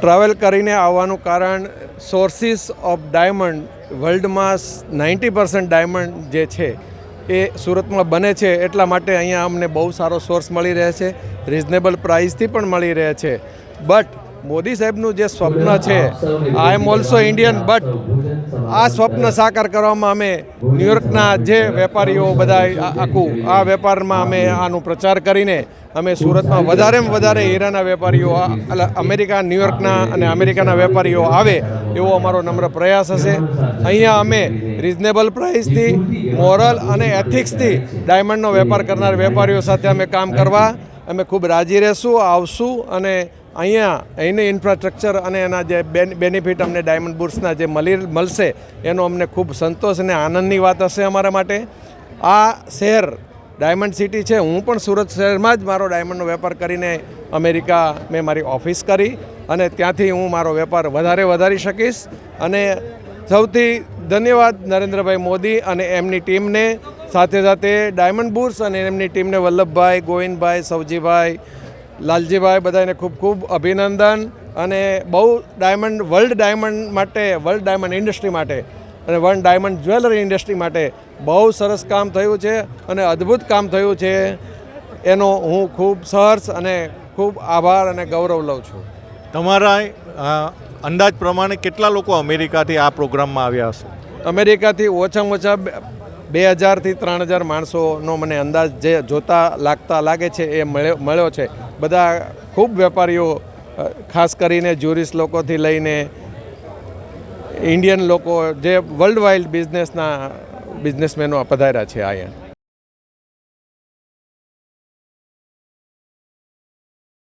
Travel કરીને આવવાનું કારણ સોર્સિસ ઓફ ડાયમંડ વર્લ્ડમાં નાઇન્ટી પર્સન્ટ ડાયમંડ જે છે, એ સુરતમાં બને છે. એટલા માટે અહીંયા અમને બહુ સારો સોર્સ મળી રહે છે. રિઝનેબલ પ્રાઇસથી પણ મળી રહે છે. બટ મોદી સાહેબનું જે સ્વપ્ન છે I am also Indian but આ સ્વપ્ન સાકાર કરવામાં અમે ન્યુયોર્કના જે વેપારીઓ બધા આખું, આ વેપારમાં અમે આનું પ્રચાર કરીને અમે સુરતમાં વધારેમાં વધારે હીરાના વેપારીઓ અમેરિકા ન્યુયોર્કના અને અમેરિકાના વેપારીઓ આવે એવો અમારો નમ્ર પ્રયાસ હશે. અહીંયા અમે રિઝનેબલ પ્રાઇસથી મોરલ અને એથિક્સથી ડાયમંડનો વેપાર કરનાર વેપારીઓ સાથે અમે કામ કરવા, અમે ખૂબ રાજી રહેશું, આવશું અને અહીંયા એની ઇન્ફ્રાસ્ટ્રક્ચર અને એના જે બેનિફિટ અમને ડાયમંડ બુર્સના જે મળી મળશે, એનો અમને ખૂબ સંતોષ અને આનંદની વાત હશે અમારા માટે. આ શહેર ડાયમંડ સિટી છે. હું પણ સુરત શહેરમાં જ મારો ડાયમંડનો વેપાર કરીને અમેરિકા મેં મારી ઓફિસ કરી અને ત્યાંથી હું મારો વેપાર વધારે વધારી શકીશ. અને સૌથી ધન્યવાદ નરેન્દ્રભાઈ મોદી અને એમની ટીમને. સાથે સાથે ડાયમંડ બુર્સ અને એમની ટીમને વલ્લભભાઈ, ગોવિંદભાઈ સૌજીભાઈ લાલજીભાઈ બધાને ખૂબ ખૂબ અભિનંદન અને બહુ ડાયમંડ વર્લ્ડ ડાયમંડ માટે વર્લ્ડ ડાયમંડ ઇન્ડસ્ટ્રી માટે અને વર્લ્ડ ડાયમંડ જ્વેલરી ઇન્ડસ્ટ્રી માટે બહુ સરસ કામ થયું છે અને અદ્ભુત કામ થયું છે. એનો હું ખૂબ સહર્ષ અને ખૂબ આભાર અને ગૌરવ લઉં છું. તમારા અંદાજ પ્રમાણે કેટલા લોકો અમેરિકાથી આ પ્રોગ્રામમાં આવ્યા હશે? અમેરિકાથી ઓછામાં ઓછા બે- હજારથી ત્રણ હજાર માણસોનો મને અંદાજ જે જોતા લાગતા લાગે છે એ મળ્યો મળ્યો છે. બધા ખૂબ વેપારીઓ ખાસ કરીને જ્યુરિસ્ટ લોકોથી લઈને ઇન્ડિયન લોકો જે વર્લ્ડ વાઇડ બિઝનેસના બિઝનેસમેનો પધાર્યા છે અહીંયા.